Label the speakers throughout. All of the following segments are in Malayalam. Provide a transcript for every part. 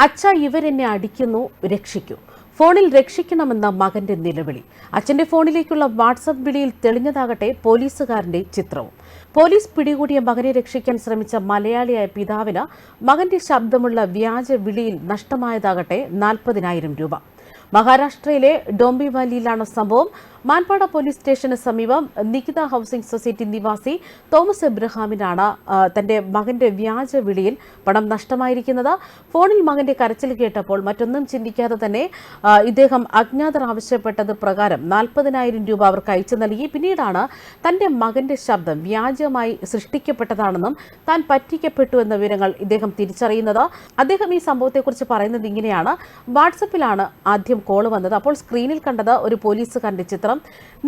Speaker 1: അച്ഛ ഇവരെന്നെ അടിക്കുന്നു രക്ഷിക്കൂ. ഫോണിൽ രക്ഷിക്കണമെന്ന മകന്റെ നിലവിളി. അച്ഛന്റെ ഫോണിലേക്കുള്ള വാട്സപ്പ് വിളിയിൽ തെളിഞ്ഞതാകട്ടെ പോലീസുകാരന്റെ ചിത്രവും. പോലീസ് പിടികൂടിയ മകനെ രക്ഷിക്കാൻ ശ്രമിച്ച മലയാളിയായ പിതാവിന് മകന്റെ ശബ്ദമുള്ള വ്യാജ വിളിയിൽ നഷ്ടമായതാകട്ടെ നാൽപ്പതിനായിരം രൂപ. മഹാരാഷ്ട്രയിലെ ഡോംബിവാലിയിലാണ് സംഭവം. മാൻപാട പോലീസ് സ്റ്റേഷന് സമീപം നികിത ഹൗസിംഗ് സൊസൈറ്റി നിവാസി തോമസ് എബ്രഹാമിനാണ് തന്റെ മകന്റെ വ്യാജ വിളിയിൽ പണം നഷ്ടമായിരിക്കുന്നത്. ഫോണിൽ മകന്റെ കരച്ചിൽ കേട്ടപ്പോൾ മറ്റൊന്നും ചിന്തിക്കാതെ തന്നെ ഇദ്ദേഹം അജ്ഞാതർ ആവശ്യപ്പെട്ടത് പ്രകാരം നാൽപ്പതിനായിരം രൂപ അവർക്ക് അയച്ചു നൽകി. പിന്നീടാണ് തന്റെ മകന്റെ ശബ്ദം വ്യാജമായി സൃഷ്ടിക്കപ്പെട്ടതാണെന്നും താൻ പറ്റിക്കപ്പെട്ടു എന്ന വിവരങ്ങൾ ഇദ്ദേഹം തിരിച്ചറിയുന്നത്. അദ്ദേഹം ഈ സംഭവത്തെക്കുറിച്ച് പറയുന്നത് ഇങ്ങനെയാണ്. വാട്സപ്പിലാണ് ആദ്യം കോൾ വന്നത്. അപ്പോൾ സ്ക്രീനിൽ കണ്ടത് ഒരു പോലീസുകാരന്റെ ചിത്രം.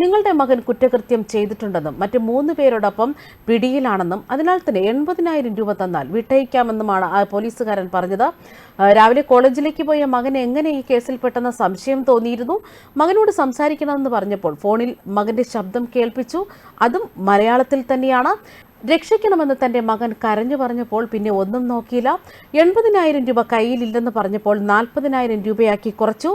Speaker 1: നിങ്ങളുടെ മകൻ കുറ്റകൃത്യം ചെയ്തിട്ടുണ്ടെന്നും മറ്റ് മൂന്ന് പേരോടൊപ്പം പിടിയിലാണെന്നും അതിനാൽ തന്നെ എൺപതിനായിരം രൂപ തന്നാൽ വിട്ടയക്കാമെന്നുമാണ് ആ പോലീസുകാരൻ പറഞ്ഞത്. രാവിലെ കോളേജിലേക്ക് പോയ മകൻ എങ്ങനെ ഈ കേസിൽ പെട്ടെന്ന് സംശയം തോന്നിയിരുന്നു? മകനോട് സംസാരിക്കണമെന്ന് പറഞ്ഞപ്പോൾ ഫോണിൽ മകന്റെ ശബ്ദം കേൾപ്പിച്ചു. അതും മലയാളത്തിൽ തന്നെയാണ്. രക്ഷിക്കണമെന്ന് തന്റെ മകൻ കരഞ്ഞു പറഞ്ഞപ്പോൾ പിന്നെ ഒന്നും നോക്കിയില്ല. എൺപതിനായിരം രൂപ കയ്യിലില്ലെന്ന് പറഞ്ഞപ്പോൾ നാൽപ്പതിനായിരം രൂപയാക്കി കുറച്ചു.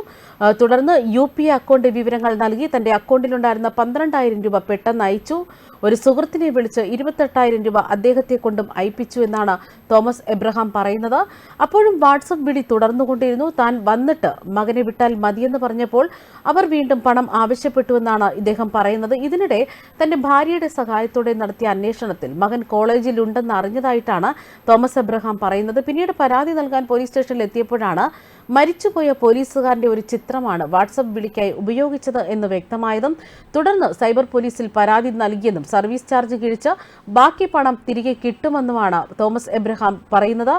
Speaker 1: തുടർന്ന് യു പി അക്കൗണ്ട് വിവരങ്ങൾ നൽകി തന്റെ അക്കൗണ്ടിലുണ്ടായിരുന്ന പന്ത്രണ്ടായിരം രൂപ പെട്ടെന്ന് അയച്ചു. ഒരു സുഹൃത്തിനെ വിളിച്ച് ഇരുപത്തെട്ടായിരം രൂപ അദ്ദേഹത്തെ കൊണ്ടും അയപ്പിച്ചു എന്നാണ് തോമസ് എബ്രഹാം പറയുന്നത്. അപ്പോഴും വാട്സപ്പ് വിളി തുടർന്നുകൊണ്ടിരുന്നു. താൻ വന്നിട്ട് മകനെ വിട്ടാൽ മതിയെന്ന് പറഞ്ഞപ്പോൾ അവർ വീണ്ടും പണം ആവശ്യപ്പെട്ടുവെന്നാണ് ഇദ്ദേഹം പറയുന്നത്. ഇതിനിടെ തന്റെ ഭാര്യയുടെ സഹായത്തോടെ നടത്തിയ അന്വേഷണത്തിൽ മകൻ കോളേജിലുണ്ടെന്ന് അറിഞ്ഞതായിട്ടാണ് തോമസ് എബ്രഹാം പറയുന്നത്. പിന്നീട് പരാതി നൽകാൻ പോലീസ് സ്റ്റേഷനിൽ എത്തിയപ്പോഴാണ് മരിച്ചുപോയ പോലീസുകാരന്റെ ഒരു ചിത്രമാണ് വാട്സപ്പ് വിളിക്കായി ഉപയോഗിച്ചത് എന്ന് വ്യക്തമായതും തുടർന്ന് സൈബർ പോലീസിൽ പരാതി നൽകിയെന്നും സർവീസ് ചാർജ് കിഴിച്ച് ബാക്കി പണം തിരികെ കിട്ടുമെന്നുമാണ് തോമസ് എബ്രഹാം പറയുന്നത്.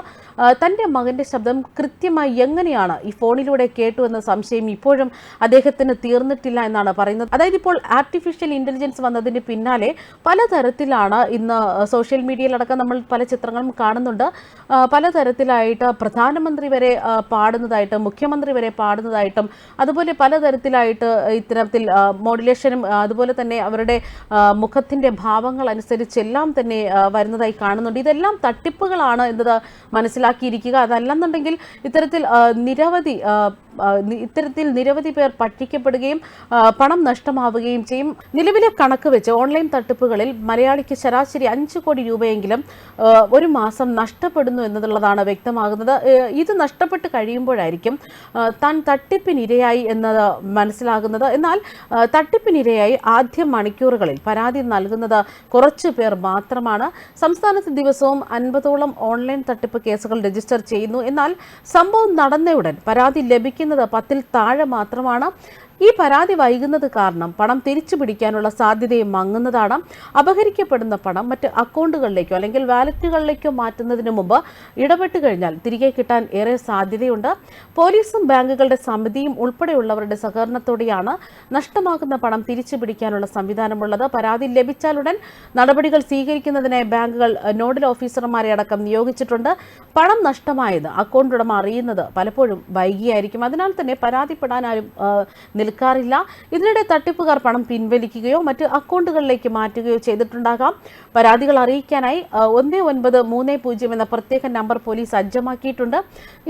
Speaker 1: തന്റെ മകന്റെ ശബ്ദം കൃത്യമായി എങ്ങനെയാണ് ഈ ഫോണിലൂടെ കേട്ടു എന്ന സംശയം ഇപ്പോഴും അദ്ദേഹത്തിന് തീർന്നിട്ടില്ല എന്നാണ് പറയുന്നത്. അതായത് ഇപ്പോൾ ആർട്ടിഫിഷ്യൽ ഇന്റലിജൻസ് വന്നതിന് പിന്നാലെ പലതരത്തിലാണ് ഇന്ന് സോഷ്യൽ മീഡിയയിലടക്കം നമ്മൾ പല ചിത്രങ്ങളും കാണുന്നുണ്ട്. പലതരത്തിലായിട്ട് പ്രധാനമന്ത്രി വരെ പാടുന്നതായിട്ടും മുഖ്യമന്ത്രി വരെ പാടുന്നതായിട്ടും അതുപോലെ പലതരത്തിലായിട്ട് ഇത്തരത്തിൽ മോഡുലേഷനും അതുപോലെ തന്നെ അവരുടെ മുഖത്തിന്റെ ഭാവങ്ങൾ അനുസരിച്ച് എല്ലാം തന്നെ വരുന്നതായി കാണുന്നുണ്ട്. ഇതെല്ലാം തട്ടിപ്പുകളാണ് എന്നത് മനസ്സിലാക്കിയിരിക്കുക. അതല്ലെന്നുണ്ടെങ്കിൽ ഇത്തരത്തിൽ നിരവധി ഇത്തരത്തിൽ നിരവധി പേർ പറ്റിക്കപ്പെടുകയും പണം നഷ്ടമാവുകയും ചെയ്യും. നിലവിലെ കണക്ക് വെച്ച് ഓൺലൈൻ തട്ടിപ്പുകളിൽ മലയാളിക്ക് ശരാശരി അഞ്ച് കോടി രൂപയെങ്കിലും ഒരു മാസം നഷ്ടപ്പെടുന്നു എന്നുള്ളതാണ് വ്യക്തമാകുന്നത്. ഇത് നഷ്ടപ്പെട്ട് കഴിയുമ്പോഴായിരിക്കും താൻ തട്ടിപ്പിനിരയായി എന്നത് മനസ്സിലാകുന്നത്. എന്നാൽ തട്ടിപ്പിനിരയായി ആദ്യ മണിക്കൂറുകളിൽ പരാതി നൽകുന്നത് കുറച്ചു പേർ മാത്രമാണ്. സംസ്ഥാനത്ത് ദിവസവും അൻപതോളം ഓൺലൈൻ തട്ടിപ്പ് കേസുകൾ രജിസ്റ്റർ ചെയ്യുന്നു. എന്നാൽ സംഭവം നടന്നയുടൻ പരാതി ലഭിക്കുന്നത് പത്തിൽ താഴെ മാത്രമാണ്. ഈ പരാതി വൈകുന്നത് കാരണം പണം തിരിച്ചു പിടിക്കാനുള്ള സാധ്യതയും മങ്ങുന്നതാണ്. അപഹരിക്കപ്പെടുന്ന പണം മറ്റ് അക്കൗണ്ടുകളിലേക്കോ അല്ലെങ്കിൽ വാലറ്റുകളിലേക്കോ മാറ്റുന്നതിന് മുമ്പ് ഇടപെട്ട് കഴിഞ്ഞാൽ തിരികെ കിട്ടാൻ ഏറെ സാധ്യതയുണ്ട്. പോലീസും ബാങ്കുകളുടെ സമിതിയും ഉൾപ്പെടെയുള്ളവരുടെ സഹകരണത്തോടെയാണ് നഷ്ടമാകുന്ന പണം തിരിച്ചു പിടിക്കാനുള്ള സംവിധാനമുള്ളത്. പരാതി ലഭിച്ചാലുടൻ നടപടികൾ സ്വീകരിക്കുന്നതിനായി ബാങ്കുകൾ നോഡൽ ഓഫീസർമാരെ അടക്കം നിയോഗിച്ചിട്ടുണ്ട്. പണം നഷ്ടമായത് അക്കൗണ്ട് ഉടമ അറിയുന്നത് പലപ്പോഴും വൈകിയായിരിക്കും. അതിനാൽ തന്നെ ആ, നിൽക്കാറില്ല. ഇതിനിടെ തട്ടിപ്പുകാർ പണം പിൻവലിക്കുകയോ മറ്റ് അക്കൗണ്ടുകളിലേക്ക് മാറ്റുകയോ ചെയ്തിട്ടുണ്ടാകാം. പരാതികൾ അറിയിക്കാനായി ഒന്ന് ഒൻപത് മൂന്ന് പൂജ്യം എന്ന പ്രത്യേക നമ്പർ പോലീസ് സജ്ജമാക്കിയിട്ടുണ്ട്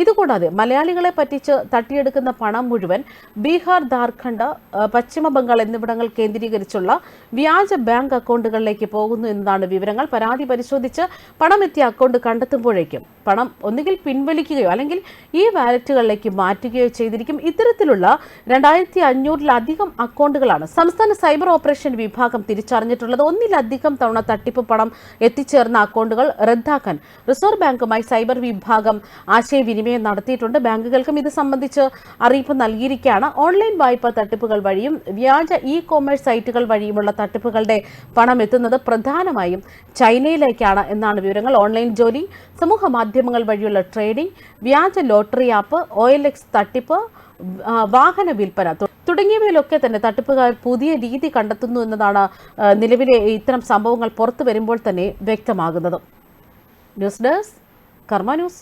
Speaker 1: ഇതുകൂടാതെ മലയാളികളെ പറ്റിച്ച് തട്ടിയെടുക്കുന്ന പണം മുഴുവൻ ബീഹാർ ഝാർഖണ്ഡ് പശ്ചിമ ബംഗാൾ എന്നിവിടങ്ങൾ കേന്ദ്രീകരിച്ചുള്ള വ്യാജ ബാങ്ക് അക്കൗണ്ടുകളിലേക്ക് പോകുന്നു എന്നതാണ് വിവരങ്ങൾ. പരാതി പരിശോധിച്ച് പണം എത്തിയ അക്കൗണ്ട് കണ്ടെത്തുമ്പോഴേക്കും പണം ഒന്നുകിൽ പിൻവലിക്കുകയോ അല്ലെങ്കിൽ ഈ വാലറ്റുകളിലേക്ക് മാറ്റുകയോ ചെയ്തിരിക്കും. ഇത്തരത്തിലുള്ള രണ്ടായിരത്തി അഞ്ഞൂറിലധികം അക്കൗണ്ടുകളാണ്. സംസ്ഥാന സൈബർ ഓപ്പറേഷൻ വിഭാഗം തിരിച്ചറിഞ്ഞിട്ടുള്ളത് ഒന്നിലധികം തവണ തട്ടിപ്പ് പണം എത്തിച്ചേർന്ന അക്കൗണ്ടുകൾ റദ്ദാക്കാൻ റിസർവ് ബാങ്കുമായി സൈബർ വിഭാഗം ആശയവിനിമയം നടത്തിയിട്ടുണ്ട്. ബാങ്കുകൾക്കും ഇത് സംബന്ധിച്ച് അറിയിപ്പ് നൽകിയിരിക്കുകയാണ്. ഓൺലൈൻ വായ്പ തട്ടിപ്പുകൾ വഴിയും വ്യാജ ഇ കോമേഴ്സ് സൈറ്റുകൾ വഴിയുമുള്ള തട്ടിപ്പുകളുടെ പണം എത്തുന്നത് പ്രധാനമായും ചൈനയിലേക്കാണ് എന്നാണ് വിവരങ്ങൾ. ഓൺലൈൻ ജോലി സമൂഹ മാധ്യമങ്ങൾ വഴിയുള്ള ട്രേഡിംഗ് വ്യാജ ലോട്ടറി ആപ്പ് ഒ തട്ടിപ്പ് വാഹന വിൽപ്പന തുടങ്ങിയവയിലൊക്കെ തന്നെ തട്ടിപ്പുകാർ പുതിയ രീതി കണ്ടെത്തുന്നു എന്നതാണ് നിലവിലെ ഇത്തരം സംഭവങ്ങൾ പുറത്തു വരുമ്പോൾ തന്നെ വ്യക്തമാകുന്നത്. News desk Karma news.